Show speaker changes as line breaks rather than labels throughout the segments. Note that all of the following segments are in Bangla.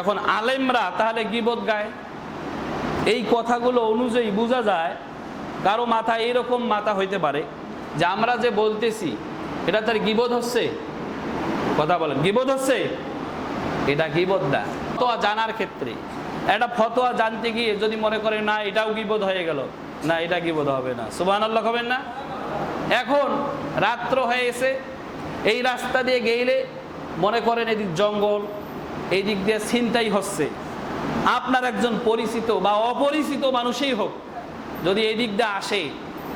এখন আলেমরা তাহলে গিবত গায়? এই কথাগুলো অনুযায়ী বোঝা যায়, কারও মাথা এরকম মাথা হইতে পারে যে আমরা যে বলতেছি, এটা তার গিবোধ হচ্ছে? কথা বলেন গিবোধ হচ্ছে? এটা গিবোধ না, ফতোয়া জানার ক্ষেত্রে। একটা ফতোয়া জানতে গিয়ে যদি মনে করে, না, এটাও গিবোধ হয়ে গেল। না, এটা গিবোধ হবে না। সুবাহ আল্লাহ হবেন না? এখন রাত্র হয়ে এসে এই রাস্তা দিয়ে গেইলে মনে করেন এদিক জঙ্গল এই দিক দিয়ে ছিনতাই হচ্ছে। আপনার একজন পরিচিত বা অপরিচিত মানুষই হোক, যদি এই দিক দিয়ে আসে,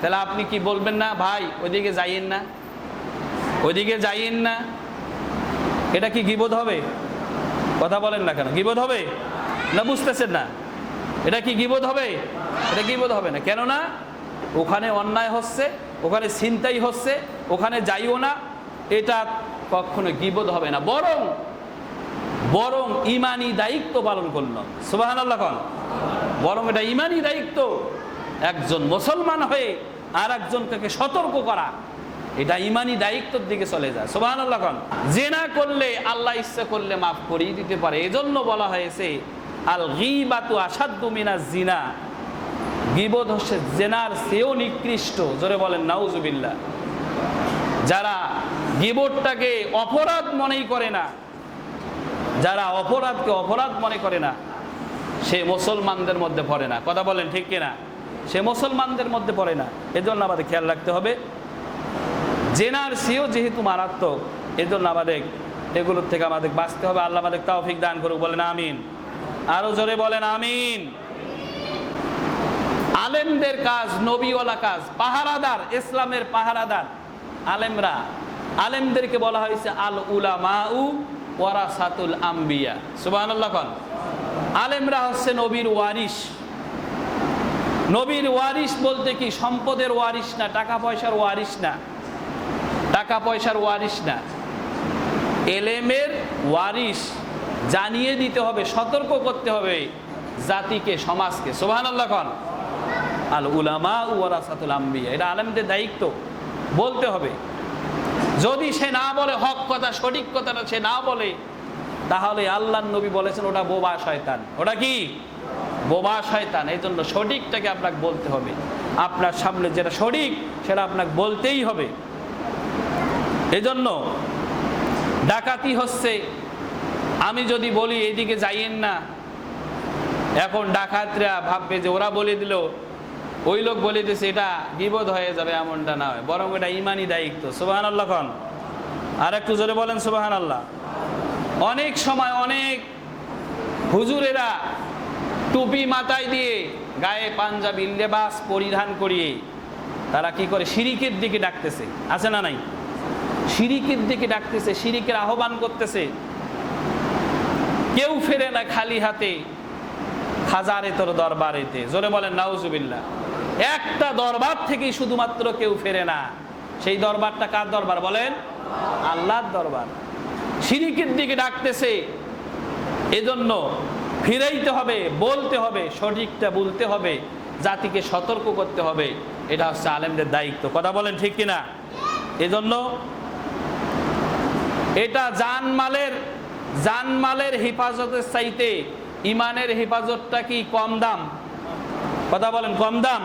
তাহলে আপনি কি বলবেন না, ভাই, ওইদিকে যাইয়েন না, ওইদিকে যাইয়েন না এটা কি গিবোধ হবে? কথা বলেন না কেন গিবোধ হবে? না, বুঝতেছেন না। এটা কি গিবোধ হবে? এটা গিবোধ হবে না। কেননা, ওখানে অন্যায় হচ্ছে, ওখানে ছিনতাই হচ্ছে, ওখানে যাইও না, এটা কখনো গিবোধ হবে না। বরং বরং ইমানি দায়িত্ব পালন করল। সুবাহান আল্লাহ বরং এটা ইমানি দায়িত্ব। একজন মুসলমান হয়ে আর একজনকে সতর্ক করা, এটা ইমানি দায়িত্বের দিকে চলে যায়। সুবাহান আল্লাহ জেনা করলে, আল্লাহ ইচ্ছা করলে মাফ করিয়ে দিতে পারে। এজন্য বলা হয়েছে আল গিবাতু আসাদ্দু মিনাজ জিনা। গিবোধ হচ্ছে জেনার চেয়েও নিকৃষ্ট। জোরে বলেন, নাউজুবিল্লাহ। যারা গিবোধটাকে অপরাধ মনেই করে না যারা অপরাধকে অপরাধ মনে করে না, সে মুসলমানদের মধ্যে পড়ে না। কথা বলেন ঠিক কিনা? সে মুসলমানদের মধ্যে পড়ে না। এজন্য আমাদের খেয়াল রাখতে হবে, জেনার সিও যেহেতু মারাত্মক, এজন্য আমাদের এগুলোর থেকে আমাদের বাঁচতে হবে। আল্লাহ আমাদের তাওফিক দান করুক, বলেন আমিন। আরও জোরে বলেন আমিন। আলেমদের কাজ নবীওয়ালা কাজ, পাহারাদার, ইসলামের পাহারাদার, আলেমরা। আলেমদেরকে বলা হয়েছে আল উলামাউ ওয়ারাসাতুল আম্বিয়া। খান আলেমরা হচ্ছে নবীর ওয়ারিস নবীর ওয়ারিস বলতে কি সম্পদের ওয়ারিস না টাকা পয়সার ওয়ারিস না? টাকা পয়সার ওয়ারিস না। এলেমের ওয়ারিস জানিয়ে দিতে হবে, সতর্ক করতে হবে জাতিকে, সমাজকে। সোহান আল উলামা ওয়ারাসাতুল আম্বিয়া। এটা আলেমদের দায়িত্ব। বলতে হবে। যদি সে না বলে হক কথা, সঠিক কথাটা সে না বলে, তাহলে আল্লাহ নবী বলেছেন ওটা বোবা শয়তান। ওটা কি? বোবা শয়তান। এই জন্য সঠিকটাকে আপনাকে বলতে হবে। আপনার সামনে যেটা সঠিক, সেটা আপনাকে বলতেই হবে। এজন্য ডাকাতি হচ্ছে, আমি যদি বলি এইদিকে যাইয়েন না। এখন ডাকাতরা ভাববে যে ওরা বলে দিল ওই লোক বলিতেছে, এটা বিপদ হয়ে যাবে এমনটা না হয়, বরং এটা ইমানি দায়িত্ব। সুবাহান আল্লাহ খান আর একটু জোরে বলেন সুবাহান আল্লাহ অনেক সময় অনেক হুজুরেরা টুপি মাথায় দিয়ে গায়ে পাঞ্জাবি লেবাস পরিধান করিয়ে তারা কি করে, শিরিকের দিকে ডাকতেছে। আছে না নাই? শিরিকের দিকে ডাকতেছে, শিরিকের আহ্বান করতেছে। কেউ ফেরে না খালি হাতে হাজারে তোর দরবারেতে। জোরে বলেন, নাউজুবিল্লাহ। একটা দরবার থেকেই শুধুমাত্র কেউ ফেরে না। সেই দরবারটা কার দরবার বলেন? আল্লাহর দরবার। শিরিকের দিকে ডাকতেছে। এজন্য ফিরাইতে হবে, বলতে হবে, সঠিকটা বলতে হবে, জাতিকে সতর্ক করতে হবে। এটা হচ্ছে আলেমদের দায়িত্ব। কথা বলেন ঠিক কিনা? এজন্য এটা জানমালের জানমালের হেফাজতের চাইতে ইমানের হেফাজতটা কি কম দাম? কথা বলেন, কম দাম।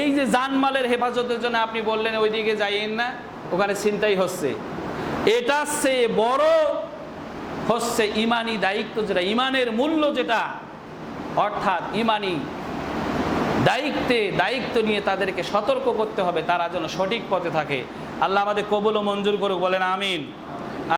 এই যে জানমালের হেফাজতের জন্য আপনি বললেন, ওইদিকে যাইয়েন না, ওখানে চিন্তাই হচ্ছে। এটা সে বড় হচ্ছে ইমানি দায়িত্ব যেটা, ইমানের মূল্য যেটা, অর্থাৎ ইমানি দায়িত্বে, দায়িত্ব নিয়ে তাদেরকে সতর্ক করতে হবে, তারা যেন সঠিক পথে থাকে। আল্লাহ আমাদের কবুল ও মঞ্জুর করুক, বলেন আমিন।